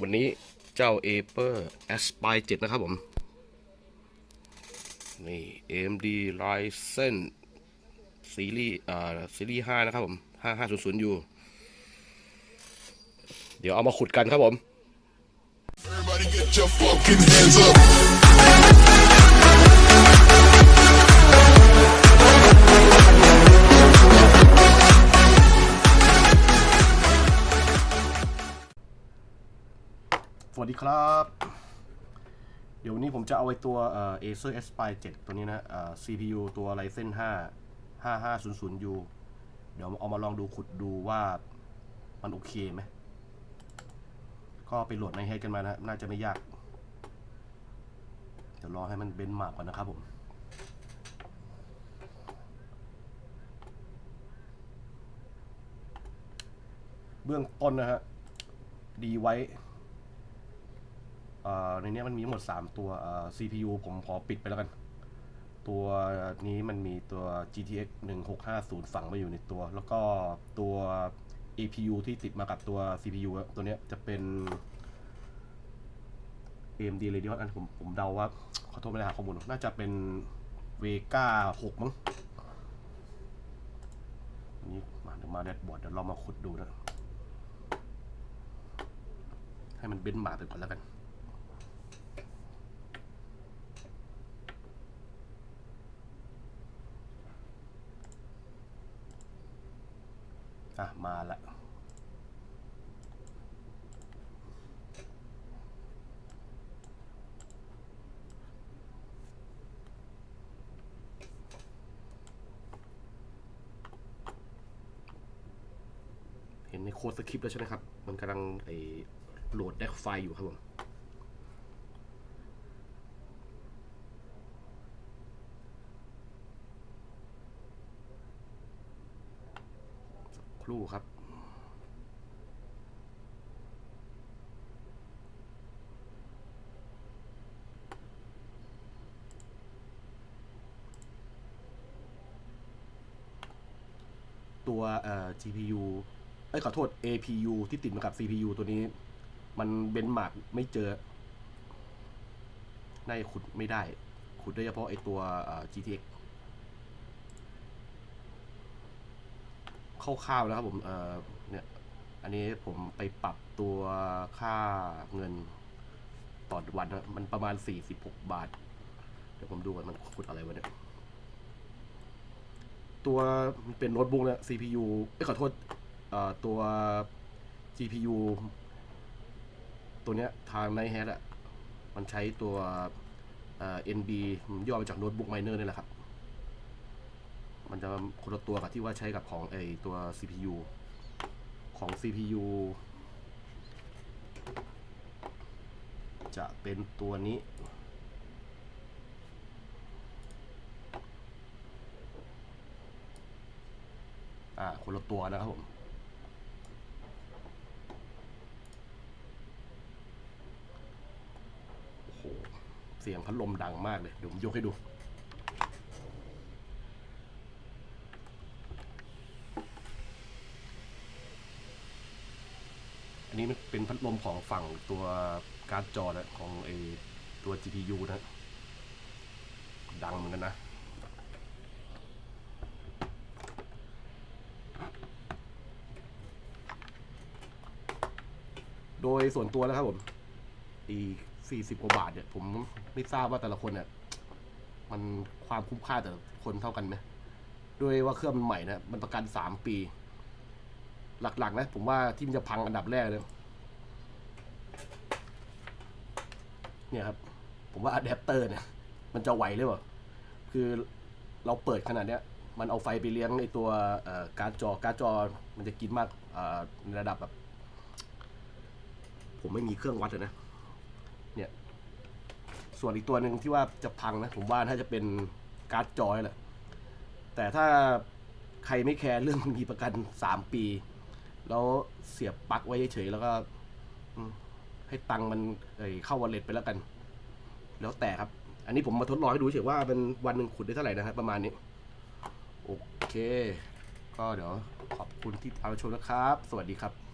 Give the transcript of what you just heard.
วันนี้เจ้า a p e r Aspire 7นะครับผม นี่ AMD Ryzen ซีรีส์อ่าซีรีส์5นะครับผม 5500U เดี๋ยวเอามาขุดกันครับผม Everybody get your fucking hands up. สวัสดีครับ เดี๋ยววันนี้ผมจะเอาไว้ตัวเอ่อ Acer Aspire 7 ตัวนี้นะเอ่อ CPU ตัว Ryzen 5 5500U เดี๋ยวเอามาลองดูขุดดูว่ามันโอเคไหม ก็ไปโหลดในเฮดกันมานะ น่าจะไม่ยาก เดี๋ยวรอให้มันเบนมากก่อนนะครับผมเบื้องต้นนะฮะ ดีไว้ ในนี้มันมีทั้งหมด 3 ตัว CPU ผมขอปิดไปแล้วกัน ตัวนี้มันมีตัว GTX 1650 ฝังมาอยู่ในตัว แล้วก็ตัว APU ที่ติดมากับตัว CPU ตัวนี้จะเป็น AMD Radeon อันผมผมเดาว่า ขอโทษไม่ได้หาข้อมูล น่าจะเป็น Vega 6 มั้งนี้มาเดี๋ยวมาแดชบอร์ดเดี๋ยวเรามาขุดดูนะ ให้มันเบนซ์มาไปก่อนแล้วกัน อะ มาละเห็นในโค้ดสคริปต์แล้วใช่ไหมครับ มันกำลังไอโหลดแดกไฟล์อยู่ครับผม ครู่ครับตัวเอ่อ GPU เอ้ยขอโทษ APU ที่ติดมากับ CPU ตัวนี้ มันเบนมาร์กไม่เจอในขุดไม่ได้ ขุดได้เฉพาะไอตัว GTX คร่าวๆนะครับผมเอ่อเนี่ยอันนี้ผมไปปรับตัวค่าเงินต่อวันนะมันประมาณ 46 บาท เดี๋ยวผมดูว่ามันขุดอะไรวะเนี่ย ตัวมันเป็นโน้ตบุ๊กนะ CPU เอ้ยขอโทษเอ่อตัว GPU ตัวเนี้ยทางในแฮดอะมันใช้ตัวเอ่อ NB ย่อมาจากโน้ตบุ๊กไมเนอร์นี่แหละครับ มันจะคนละตัวกับที่ว่าใช้กับของไอตัว CPU ของ CPU จะเป็นตัวนี้ อ่า คนละตัวนะครับผมโอ้โหเสียงพัดลมดังมากเลยเดี๋ยวผมยกให้ดู นนี้มันเป็นพัดลมของฝั่งตัวการ์ดจอนะของไอตัว GPU นะ ดังเหมือนกันนะโดยส่วนตัวนะครับผมอีสี่สิบกว่าบาทเนี่ยผมไม่ทราบว่าแต่ละคนเนี่ยมันความคุ้มค่าแต่ละคนเท่ากันไหมด้วยว่าเครื่องมันใหม่นะ มันประกันสามปี หลักๆนะผมว่าที่มันจะพังอันดับแรกเลยเนี่ยครับ ผมว่าอะแดปเตอร์เนี่ย มันจะไหวหรือเปล่าคือเราเปิดขนาดเนี้ย มันเอาไฟไปเลี้ยงในตัวการ์ดจอการ์ดจอมันจะกินมากในระดับแบบ ผมไม่มีเครื่องวัดอะนะ เนี่ย ส่วนอีกตัวหนึ่งที่ว่าจะพังนะ ผมว่าถ้าจะเป็นการ์ดจอนี่แหละแต่ถ้าใครไม่แคร์เรื่องมีประกันสามปี แล้วเสียบปลั๊กไว้เฉยๆแล้วก็ให้ตังค์มันเเข้าวอลเล็ตไปแล้วกัน แล้วแต่ครับ อันนี้ผมมาทดลองให้ดูเฉยว่าเป็นวันหนึ่งขุดได้เท่าไหร่นะครับประมาณนี้ โอเค ก็เดี๋ยวขอบคุณที่ตามชมนะครับ สวัสดีครับ